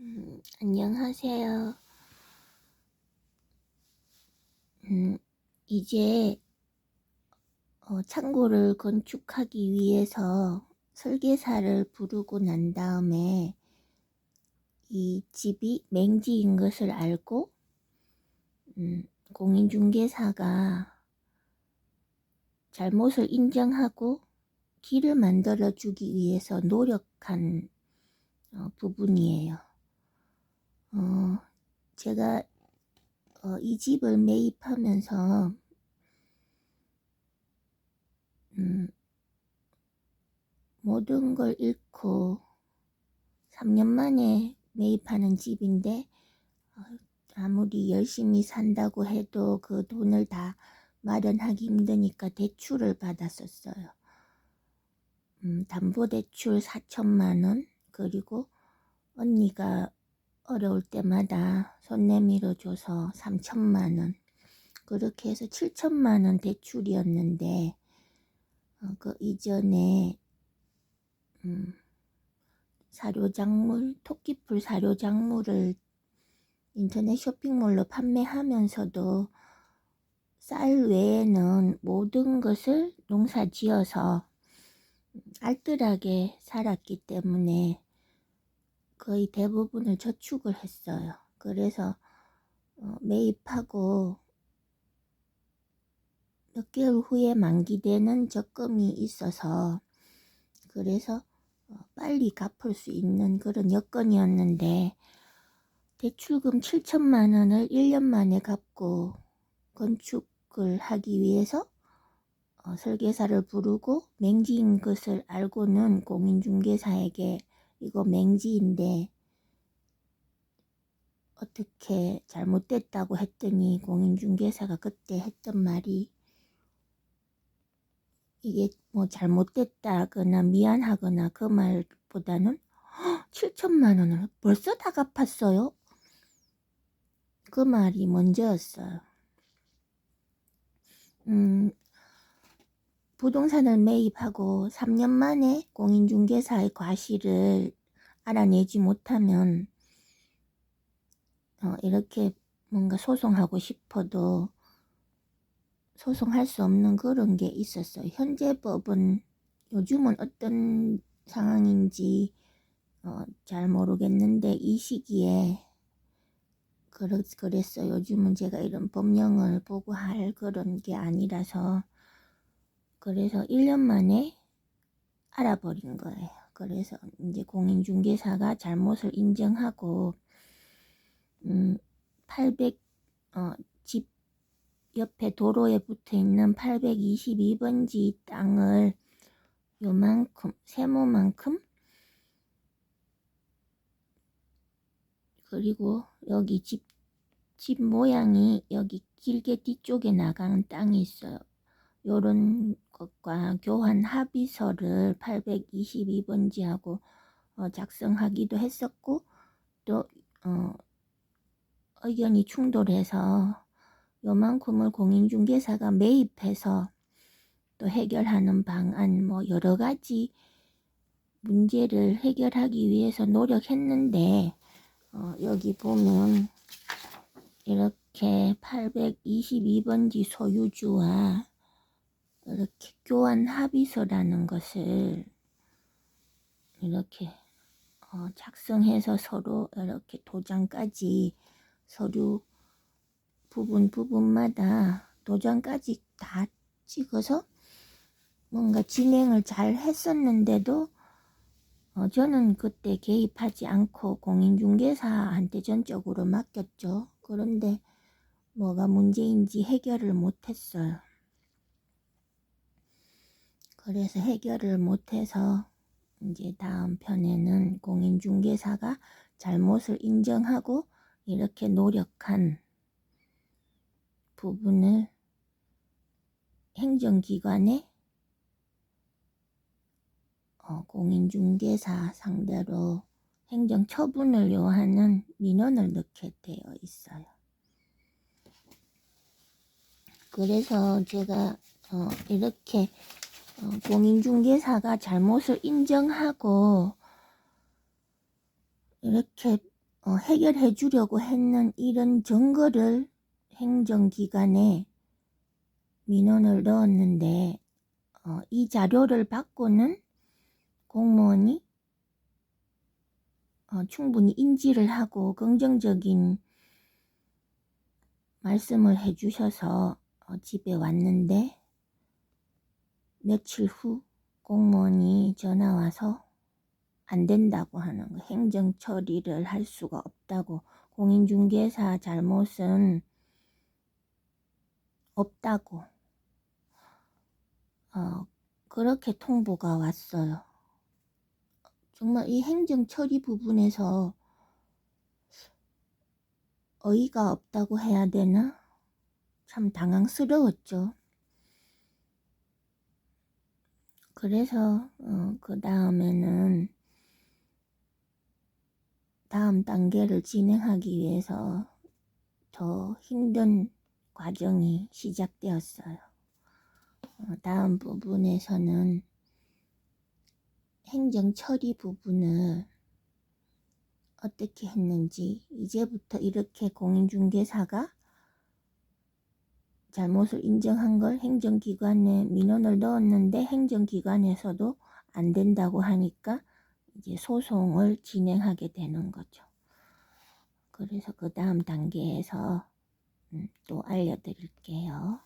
음, 안녕하세요. 음, 이제 어, 창고를 건축하기 위해서 설계사를 부르고 난 다음에 이 집이 맹지인 것을 알고 음, 공인중개사가 잘못을 인정하고 길을 만들어 주기 위해서 노력한 어, 부분이에요. 어, 제가 어, 이 집을 매입하면서 음, 모든 걸 잃고 3년 만에 매입하는 집인데 어, 아무리 열심히 산다고 해도 그 돈을 다 마련하기 힘드니까 대출을 받았었어요. 음, 담보대출 4천만 원 그리고 언니가 어려울 때마다 손 내밀어 줘서 3천만 원. 그렇게 해서 7천만 원 대출이었는데 어, 그 이전에 음, 사료작물 토끼풀 사료작물을 인터넷 쇼핑몰로 판매하면서도 쌀 외에는 모든 것을 농사 지어서 알뜰하게 살았기 때문에 거의 대부분을 저축을 했어요. 그래서 어, 매입하고 몇 개월 후에 만기되는 적금이 있어서 그래서 어, 빨리 갚을 수 있는 그런 여건이었는데 대출금 7천만 원을 1년 만에 갚고 건축을 하기 위해서 어, 설계사를 부르고 맹지인 것을 알고는 공인중개사에게 이거 맹지인데 어떻게 잘못됐다고 했더니 공인중개사가 그때 했던 말이 이게 뭐 잘못됐다거나 미안하거나 그 말보다는 7천만 원을 벌써 다 갚았어요. 그 말이 먼저였어요. 음, 부동산을 매입하고 3년 만에 공인중개사의 과실을 알아내지 못하면 어, 이렇게 뭔가 소송하고 싶어도 소송할 수 없는 그런 게 있었어요. 현재 법은 요즘은 어떤 상황인지 어, 잘 모르겠는데 이 시기에 그랬, 그랬어. 요즘은 제가 이런 법령을 보고 할 그런 게 아니라서 그래서 1년 만에 알아버린 거예요. 그래서 이제 공인중개사가 잘못을 인정하고 음, 800, 어, 집 옆에 도로에 붙어 있는 822번지 땅을 요만큼, 세모만큼 그리고 여기 집, 집 모양이 여기 길게 뒤쪽에 나가는 땅이 있어요. 요런 것과 교환 합의서를 822번지하고 어, 작성하기도 했었고 또 어, 의견이 충돌해서 요만큼을 공인중개사가 매입해서 또 해결하는 방안 뭐 여러 가지 문제를 해결하기 위해서 노력했는데 어, 여기 보면 이렇게 822번지 소유주와 이렇게 교환 합의서라는 것을 이렇게 어, 작성해서 서로 이렇게 도장까지 서류 부분 부분마다 도장까지 다 찍어서 뭔가 진행을 잘 했었는데도 어, 저는 그때 개입하지 않고 공인중개사한테 전적으로 맡겼죠. 그런데 뭐가 문제인지 해결을 못했어요. 그래서 해결을 못해서 이제 다음 편에는 공인중개사가 잘못을 인정하고 이렇게 노력한 부분을 행정기관에 어, 공인중개사 상대로 행정 처분을 요하는 민원을 넣게 되어 있어요. 그래서 제가 어, 이렇게 어, 공인중개사가 잘못을 인정하고 이렇게 어, 해결해 주려고 했는 이런 증거를 행정기관에 민원을 넣었는데 어, 이 자료를 받고는 공무원이 어, 충분히 인지를 하고 긍정적인 말씀을 해주셔서 어, 집에 왔는데 며칠 후 공무원이 전화 와서 안 된다고 하는 거 행정 처리를 할 수가 없다고 공인중개사 잘못은 없다고 어, 그렇게 통보가 왔어요. 정말 이 행정 처리 부분에서 어이가 없다고 해야 되나? 참 당황스러웠죠. 그래서 어, 그 다음에는 다음 단계를 진행하기 위해서 더 힘든 과정이 시작되었어요. 어, 다음 부분에서는 행정 처리 부분을 어떻게 했는지 이제부터 이렇게 공인중개사가 잘못을 인정한 걸 행정기관에 민원을 넣었는데 행정기관에서도 안 된다고 하니까 이제 소송을 진행하게 되는 거죠. 그래서 그 다음 단계에서 음, 또 알려드릴게요.